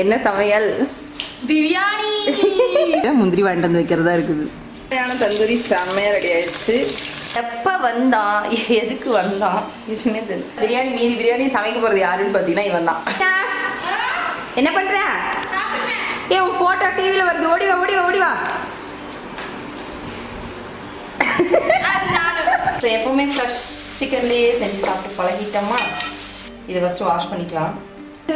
என்ன சமையல்? பிரியாணி. முந்திரி வாங்கிட்டு வந்து வைக்கிறதா இருக்குது. தந்தூரி செம்மையா ரெடி ஆயிடுச்சு. எப்ப வந்தான்? எதுக்கு வந்தான்? எதுவுமே தெரியல. பிரியாணி மீதி பிரியாணி சமைக்க போறது யாருன்னு பார்த்தீங்கன்னா இவன் தான். என்ன பண்ற? ஏ உன் போட்டோ டிவியில் வருது. ஓடி வா ஓடி வா ஓடி வா. ஸோ எப்பவுமே ஃப்ரெஷ் சிக்கன்லேயே செஞ்சு சாப்பிட்டு பழகிட்டோமா? இதை ஃபஸ்ட்டு வாஷ் பண்ணிக்கலாம்.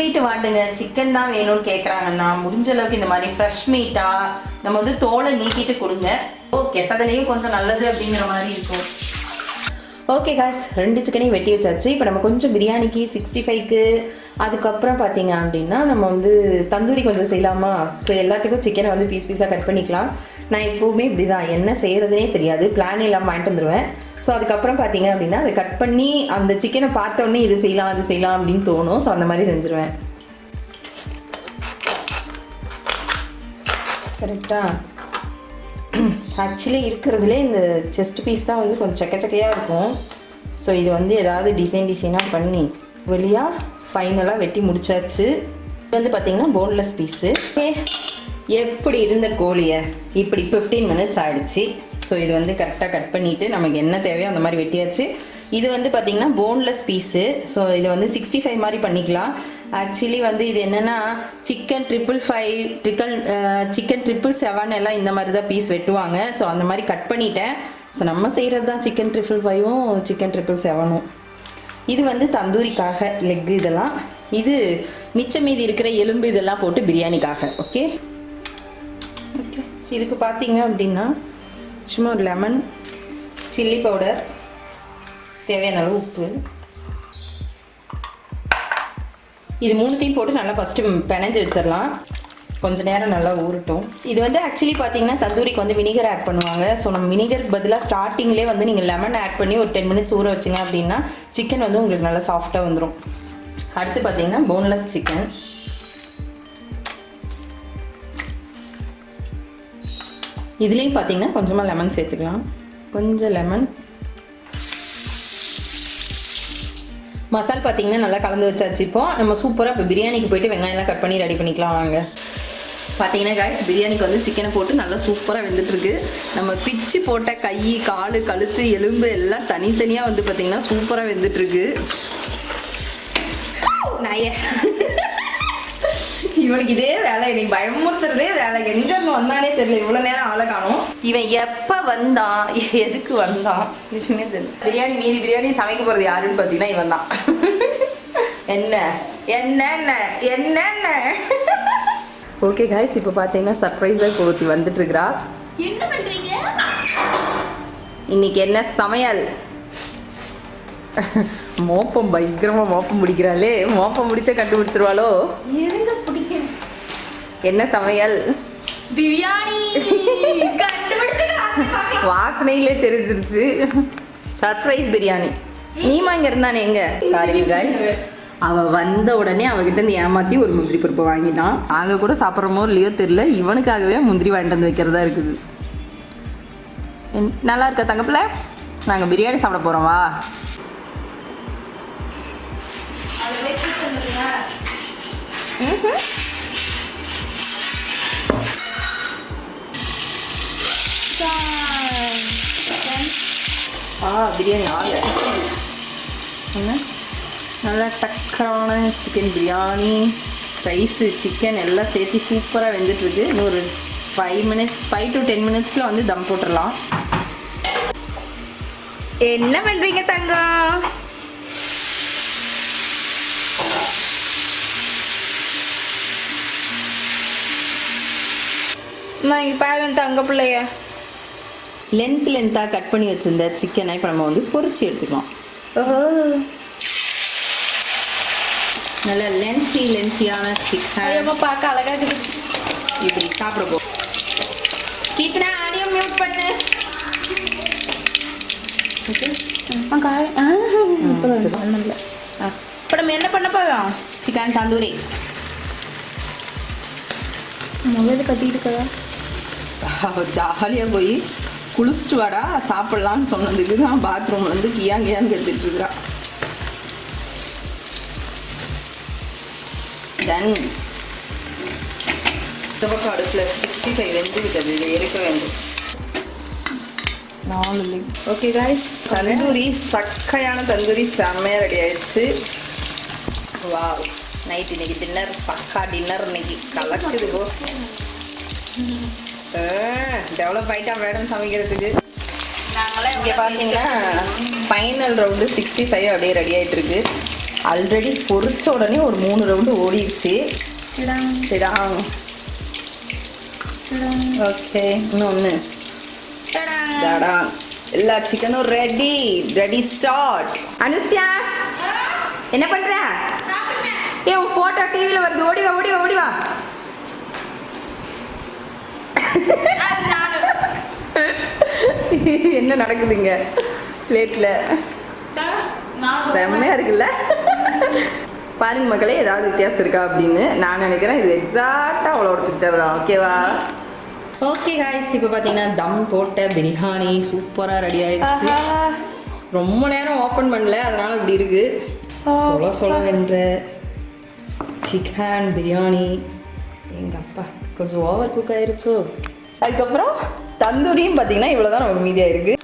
வீட்டு வாட்டுங்க. சிக்கன் தான் வேணும்னு கேட்குறாங்கன்னா முடிஞ்ச அளவுக்கு இந்த மாதிரி ஃப்ரெஷ் மீட்டாக நம்ம வந்து தோலை நீக்கிட்டு கொடுங்க. ஓ கெட்டதுலேயும் கொஞ்சம் நல்லது அப்படிங்கிற மாதிரி இருக்கும். ஓகே காஸ் ரெண்டு சிக்கனையும் வெட்டி வச்சாச்சு. இப்போ நம்ம கொஞ்சம் பிரியாணிக்கு சிக்ஸ்டி ஃபைவ்க்கு அதுக்கப்புறம் பார்த்தீங்க அப்படின்னா நம்ம வந்து தந்தூரி கொஞ்சம் செய்யலாமா? ஸோ எல்லாத்துக்கும் சிக்கனை வந்து பீஸ் பீஸாக கட் பண்ணிக்கலாம். நான் எப்போவுமே இப்படி தான் என்ன செய்கிறதுனே தெரியாது. பிளான் இல்லாமல் வாங்கிட்டு வந்துடுவேன் ஸோ அதுக்கப்புறம் பார்த்தீங்க அப்படின்னா அதை கட் பண்ணி அந்த சிக்கனை பார்த்தோன்னே இது செய்யலாம் அது செய்யலாம் அப்படின்னு தோணும். ஸோ அந்த மாதிரி செஞ்சுருவேன். கரெக்டாக ஆக்சுவலி இருக்கிறதுலே இந்த செஸ்ட் பீஸ் தான் வந்து கொஞ்சம் சக்க சக்கையாக இருக்கும். ஸோ இது வந்து ஏதாவது டிசைன் டிசைனாக பண்ணி வெளியாக ஃபைனலாக வெட்டி முடிச்சாச்சு. இது வந்து பார்த்திங்கன்னா போன்லெஸ் பீஸு எப்படி இருந்த கோழியை? இப்படி ஃபிஃப்டீன் மினிட்ஸ் ஆகிடுச்சு ஸோ இது வந்து கரெக்டாக கட் பண்ணிவிட்டு நமக்கு என்ன தேவையோ அந்த மாதிரி வெட்டியாச்சு. இது வந்து பார்த்திங்கன்னா போன்லெஸ் பீஸு ஸோ இது வந்து சிக்ஸ்டி ஃபைவ் மாதிரி பண்ணிக்கலாம். ஆக்சுவலி வந்து இது என்னென்னா சிக்கன் ட்ரிபிள் ஃபைவ் ட்ரிக்கல் சிக்கன் ட்ரிபிள் செவன் எல்லாம் இந்த மாதிரி தான் பீஸ் வெட்டுவாங்க. ஸோ அந்த மாதிரி கட் பண்ணிட்டேன். ஸோ நம்ம செய்கிறது தான் சிக்கன் ட்ரிபிள் ஃபைவும் சிக்கன் ட்ரிபிள் செவனும் இது வந்து தந்தூரிக்காக லெக் இதெல்லாம். இது மிச்சம் மீதி இருக்கிற எலும்பு இதெல்லாம் போட்டு பிரியாணிக்காக ஓகே ஓகே இதுக்கு பார்த்தீங்க அப்படின்னா சும்மா ஒரு லெமன் சில்லி பவுடர் தேவையான அளவு உப்பு இது மூணுத்தையும் போட்டு நல்லா ஃபஸ்ட்டு பிணைஞ்சு வச்சிடலாம். கொஞ்ச நேரம் நல்லா ஊறட்டும். இது வந்து ஆக்சுவலி பார்த்தீங்கன்னா தந்தூரிக்கு வந்து வினிகர் ஆட் பண்ணுவாங்க. ஸோ நம்ம வினிகருக்கு பதிலாக ஸ்டார்டிங்லேயே வந்து நீங்கள் லெமன் ஆட் பண்ணி ஒரு டென் மினிட்ஸ் ஊற வச்சிங்க அப்படின்னா சிக்கன் வந்து உங்களுக்கு நல்லா சாஃப்டாக வந்துடும் அடுத்து பார்த்தீங்கன்னா போன்லெஸ் சிக்கன் இதுலேயும் பார்த்தீங்கன்னா கொஞ்சமாக லெமன் சேர்த்துக்கலாம். கொஞ்சம் லெமன் மசால் பார்த்தீங்கன்னா நல்லா கலந்து வச்சாச்சு இப்போ. நம்ம சூப்பராக இப்போ பிரியாணிக்கு போயிட்டு வெங்காயம்லாம் கட் பண்ணி ரெடி பண்ணிக்கலாம் வாங்க. பார்த்தீங்கன்னா காய்ஸ் பிரியாணிக்கு வந்து சிக்கனை போட்டு நல்லா சூப்பராக வெந்துட்டுருக்கு. நம்ம பிச்சு போட்ட கை கால் கழுத்து எலும்பு எல்லாம் தனித்தனியாக வந்து பார்த்தீங்கன்னா சூப்பராக வெந்துட்டுருக்கு. நய இவனுக்கு இதே வேலை எனக்கு பயமுறுத்துறதே வேலை. எங்க இருந்து வந்தானே தெரியல. இவ்வளவு நேரம் ஆளை காணும். இவன் எப்ப வந்தான்? எதுக்கு வந்தான்? தெரியல. பிரியாணி மீதி பிரியாணி சமைக்க போறது யாருன்னு பாத்தீங்கன்னா இவன் தான். என்ன? என்னென்ன என்னென்ன ஓகே காய்ஸ் இப்போ பார்த்தீங்கன்னா சர்ப்ரைஸாக ஒருத்தி வந்துட்டு இருக்கிறா என்ன பண்றீங்க? இன்னைக்கு என்ன சமையல்? மோப்பம் பயங்கரமா மோப்பம் பிடிக்கிறாளே மோப்பம் பிடிச்ச கண்டுபிடிச்சிருவாளோ? என்ன சமையல்? பிரியாணி. வாசனையிலே தெரிஞ்சிருச்சு. சர்ப்ரைஸ் பிரியாணி. நீமா இங்க இருந்தானே எங்க? பாருங்க guys. அவ வந்த உடனே அவகிட்ட இருந்து ஏமாத்தி ஒரு முந்திரி பருப்பு வாங்கிட்டான். நாங்க கூட சாப்பிட்றமோ இல்லையோ தெரியல. இவனுக்காகவே முந்திரி வாங்கிட்டு வந்து வைக்கிறதா இருக்குது. நல்லா இருக்கா தங்கப்பில் நாங்கள் பிரியாணி சாப்பிட போகிறோம் வா. ம்ஹும். ஆ பிரியாணி ஆக என்ன நல்லா டக்கரான சிக்கன் பிரியாணி ரைஸு சிக்கன் எல்லாம் சேர்த்து சூப்பராக வெந்துட்டுருக்கு. இன்னும் ஒரு five minutes five to ten மினிட்ஸில் வந்து தம் போட்டுடலாம். என்ன பண்ணுறீங்க தங்கம் நான் இங்கே பாருங்க தங்க பிள்ளைய. லென்த் லென்த்தாக கட் பண்ணி வச்சிருந்த சிக்கனை இப்போ நம்ம வந்து பொரிச்சு எடுத்துக்கலாம். ஓஹோ. நல்ல லென்த்தி லென்த்தியான சிக்கன் பார்க்க அழகா இருக்குது. இப்படி சாப்பிட போ. கீர்த்தனா ஆடியோ மியூட் பண்ணு. இப்போ நம்ம என்ன பண்ண போகிறோம் சிக்கன் தந்தூரி முதல்ல கட்டிட்டு இருக்கதா? ஜாலியாக போய். குளிச்சுட்டு வாடா சாப்பிட்லான்னு சொன்னதுக்கு தான் பாத்ரூம் வந்து கியாங் கியான்னு கத்திட்டு இருக்கிறா டன் பக்கம் அடுப்பில் சிக்ஸ்டி ஃபைவ் வெந்து விட்டது. இதை இறக்க வேண்டும். நாலு. ஓகே காய்ஸ் தந்தூரி சக்கையான தந்தூரி செம்மையாக ரெடி ஆயிடுச்சு. வாவ் நைட் இன்னைக்கு டின்னர் பக்கா டின்னர் இன்னைக்கு. கலக்குது போ. டெவலப் ஆகிட்டா மேடம் சமைக்கிறதுக்கு? நாங்களே இங்கே பார்த்தீங்கன்னா ஃபைனல் ரவுண்டு சிக்ஸ்டி ஃபைவ் அப்படியே ரெடி ஆகிட்டு இருக்கு ஆல்ரெடி பொரிச்ச உடனே ஒரு மூணு ரவுண்டு ஓடிடுச்சு. சிடாங், ஓகே இன்னொன்று எல்லா சிக்கனும் ரெடி ரெடி ஸ்டார்ட் அனுஷ்யா என்ன பண்ற? ஏ உன் போட்டோ டிவியில் வருது. ஓடி வா ஓடி வா ஓடி வா. அது நானு. என்ன நடக்குதுங்க? பிளேட்டில் செம்மையா இருக்குல்ல? பாருங்க மக்களே ஏதாவது வித்தியாசம் இருக்கா அப்படின்னு நான் நினைக்கிறேன். இது எக்ஸாக்டாக அவளோட பிக்சர் தான் ஓகேவா ஓகே காய்ஸ் இப்போ பார்த்தீங்கன்னா தம் போட்ட பிரியாணி சூப்பராக ரெடி ஆயிடுச்சு. ரொம்ப நேரம் ஓப்பன் பண்ணல அதனால இப்படி இருக்கு. சொல்ல சொல்ல வென்ற சிக்கன் பிரியாணி. எங்கள் அப்பா கொஞ்சம் ஓவர் குக் ஆயிருச்சோ? அதுக்கப்புறம் தந்தூரியும் பார்த்தீங்கன்னா இவ்வளோ தான் நமக்கு மீதியாக இருக்கு.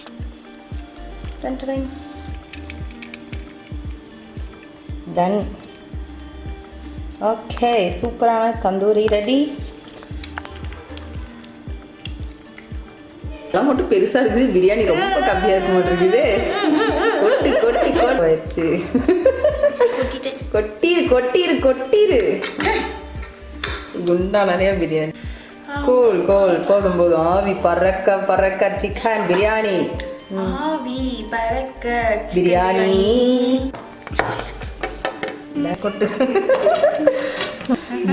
டன் ஓகே சூப்பரான தந்தூரி ரெடி எல்லாம் மட்டும் பெருசா இருக்குது. பிரியாணி ரொம்ப கம்மியா இருக்க மாட்டேங்குது. கொட்டி கொட்டி. கொட்டிரு கொட்டிரு கொட்டிரு. குண்டா நிறைய பிரியாணி. கூல் கூல் போதும் போதும் ஆவி பறக்க பறக்க சிக்கன் பிரியாணி ஆவி பறக்க பிரியாணி கொட்டு.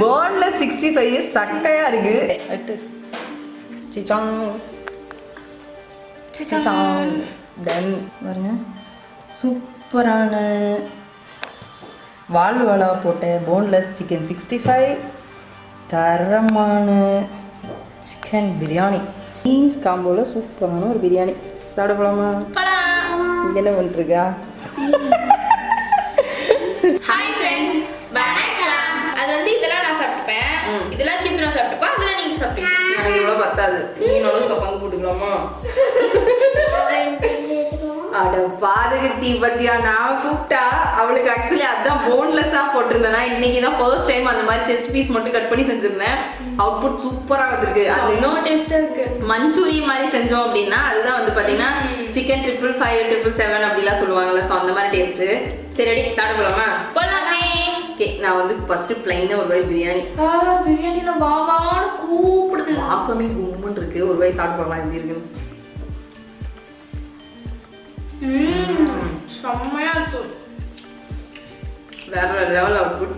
போன்ல சிக்ஸ்டி ஃபைவ் சக்கையா இருக்கு. சிச்சாங் சிச்சாங் தென் பாருங்க. சூப்பரான வாழ்வலா போட்ட போன்லெஸ் சிக்கன் சிக்ஸ்டி ஃபைவ் தரமான சிக்கன் பிரியாணி மீன்ஸ் காம்போவில் சூப்பரான ஒரு பிரியாணி சாப்பிட போலாமா? என்ன பண்ணிருக்கா ஹாய் ஃப்ரெண்ட்ஸ் வணக்கம். அது வந்து இதெல்லாம் நான் சாப்பிட்டுப்பேன். இதெல்லாம் கிஃப்ட் நான் சாப்பிட்டுப்பேன். அதெல்லாம் நீங்க சாப்பிட்டீங்க எனக்கு இவ்வளோ பத்தாது. நீங்களும் பங்கு போட்டுக்கலாமா? அட பாதகத்தி பத்தியா நான் கூப்பிட்டா அவளுக்கு ஆக்சுவலி அதான் போன்லெஸ்ஸா போட்டிருந்தேனா இன்னைக்கு தான் ஃபர்ஸ்ட் டைம் அந்த மாதிரி செஸ்ட் பீஸ் மட்டும் கட் பண்ணி செஞ்சிருந்தேன். அவுட்புட் சூப்பரா வந்திருக்கு அது இன்னும் டேஸ்டா இருக்கு. மஞ்சூரி மாதிரி செஞ்சோம் அப்படின்னா அதுதான் வந்து பாத்தீங்கன்னா chicken triple five triple seven அப்படிலாம் சொல்லுவாங்கல்ல ஸோ அந்த மாதிரி டேஸ்ட் சரி அடி சாப்பிட போலாமா? போலாமே. ஓகே நான் வந்து ஃபர்ஸ்ட் பிளைனாக ஒரு வாய் பிரியாணி. ஆ பிரியாணில வாவான்னு கூப்பிடுது. வாசமே கும்முன்னு இருக்கு. ஒரு வாய் போகலாம் எப்படி இருக்குன்னு. செம்மையா இருக்கும் வேற லெவல் அவுட்புட்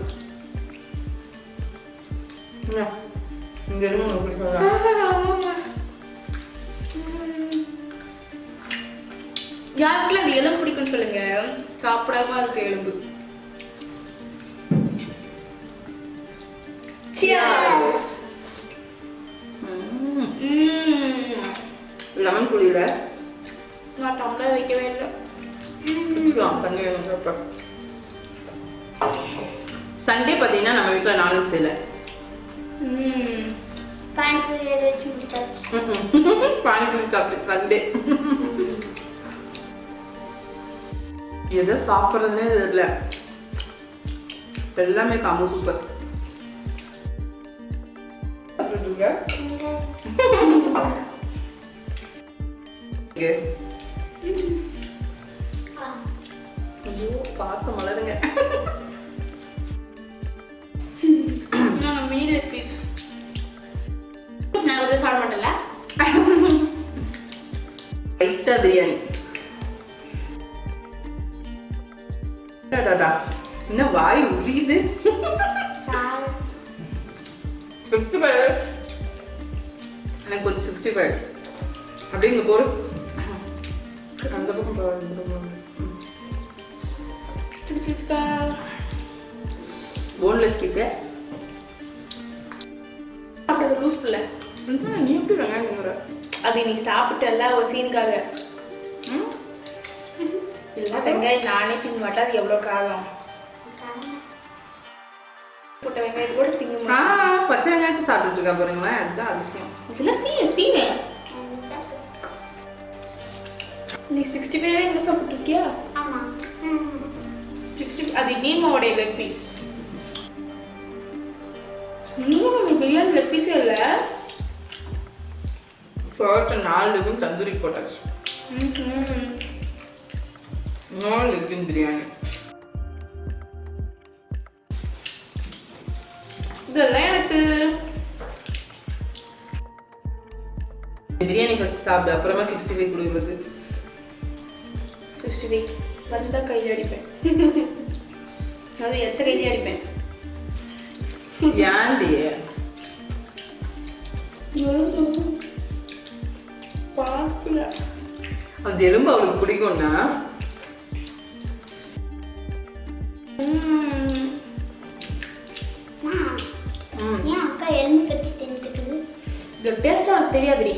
இங்க இருந்து உங்களுக்கு பிடிக்கும் யாருக்குலாம் அது எலும்பு பிடிக்கும்னு சொல்லுங்க? சாப்பிடாம இருக்கு எலும்பு. லெமன் புளியில. நான் டம்ளர் வைக்கவே இல்லை சண்டே பார்த்தீங்கன்னா நம்ம வீட்டில் நான்வெஜ் இல்லை ம் பானிபூரி சாப்பிட்டு சண்டே எதை சாப்பிட்றதுனே தெரியல. எல்லாமே காமோ சூப்பர். ஐயோ பாசம் மலருங்க நான் மீன் பீஸ் நான் வந்து சாப்பிட மாட்டேன்ல. ரைத்தா பிரியாணி. அடடா, என்ன வாய் உரியுது? சிக்ஸ்டி ஃபைவ் எனக்கு கொஞ்சம் சிக்ஸ்டி ஃபைவ் அந்த பக்கம் போன்லெஸ் பீஸு சாப்பிட்டது லூஸ் பிள்ளை நீ எப்படி வெங்காயம் திங்குற? அது நீ சாப்பிட்டல ஒரு சீனுக்காக ம்? இல்லை வெங்காயம் நானே திங்க மாட்டேன் அது எவ்வளோ காலம் போட்ட வெங்காயத்தை கூட திங்க பச்சை வெங்காயத்தை சாப்பிட்டுட்டு இருக்கா பாருங்களேன் அதுதான் அதிசயம் இதெல்லாம் சீ சீனு நீ சிக்ஸ்டி ஃபைவ் எங்க சாப்பிட்ருக்கியா சிக்ஸ்டி அது நீமாவோடைய leg piece Neema biryani leg பீஸே இல்லை? போட்ட நாலு லெக்கும் தந்தூரி போட்டாச்சு. நாலு லெக்கின் பிரியாணி. இதெல்லாம் எனக்கு. பிரியாணி ஃபர்ஸ்ட் சாப்பிடு அப்புறமா சிக்ஸ்டி ஃபைவ் கொடுக்குறது சிக்ஸ்டி ஃபைவ் வந்தால் கையில் அடிப்பேன். அது எச்ச கையிலே அடிப்பேன். ஏன்டி? பார்க்கல. அந்த எலும்பு அவளுக்கு பிடிக்கும்னா? டேஸ்ட் உனக்கு தெரியாதுடி.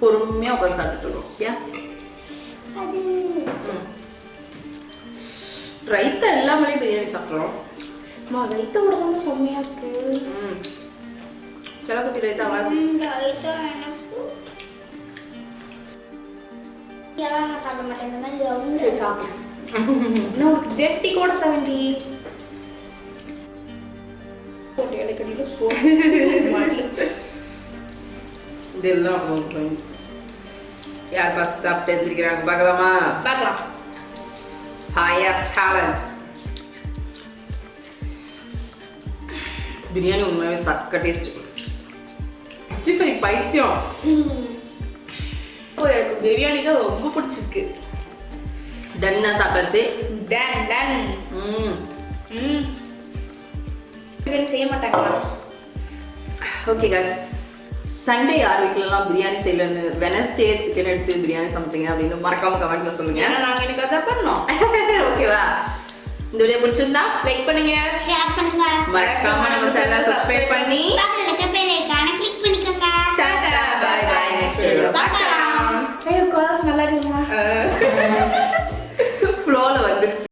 பொறுமையா உட்காந்து சாப்பிட்டுட்டு இருக்கோம். ஏன்? ரைத்தா எல்லாமே பிரியாணி சாப்பிட்றோம். அம்மா ரைத்த விடதாம செம்மையா இருக்கு. ஐட்டம் எனக்கு. எல்லாம் நான் சாப்பிட மாட்டேன். இந்த மாதிரி அவங்க சரி சாப்பிடு நான் உனக்கு வெட்டி கூட தவேண்டி. இதெல்லாம் உங்களுக்கு யார் ஃபர்ஸ்ட் சாப்பிட்டு எழுந்திருக்கிறாங்க பார்க்கலாமா? பார்க்கலாம். ஹாயர் சேலஞ்ச் பிரியாணி உண்மையாகவே சக்க டேஸ்ட் சிக்ஸ்டி ஃபைவ் பைத்தியம் எனக்கு பிரியாணி தான் ரொம்ப பிடிச்சிருக்கு. டன்னா சாப்பிட்டாச்சு? டன் டன் ம். ம். செய்ய மாட்டாங்களா? ஓகே காஸ் சண்டே யார் வீட்டிலலாம் பிரியாணி செய்யலன்னு? வெனஸ்டே சிக்கன் எடுத்து பிரியாணி சமைச்சிங்க அப்படின்னு மறக்காம கமெண்ட்ல சொல்லுங்க. ஏன்னா நாங்கள் எனக்கு அதை பண்ணோம். ஓகேவா இந்த வீடியோ பிடிச்சிருந்தா லைக் பண்ணுங்க. ஷேர் பண்ணுங்க. மறக்காம நம்ம சேனலை சப்ஸ்கிரைப் பண்ணி பக்கத்துல இருக்க பெல் ஐகானை கிளிக் பண்ணிக்கோங்க. Tata bye bye next video பார்க்கலாம் ஐயோ கால்ஸ் நல்லா இருக்குமா ஃப்ளோல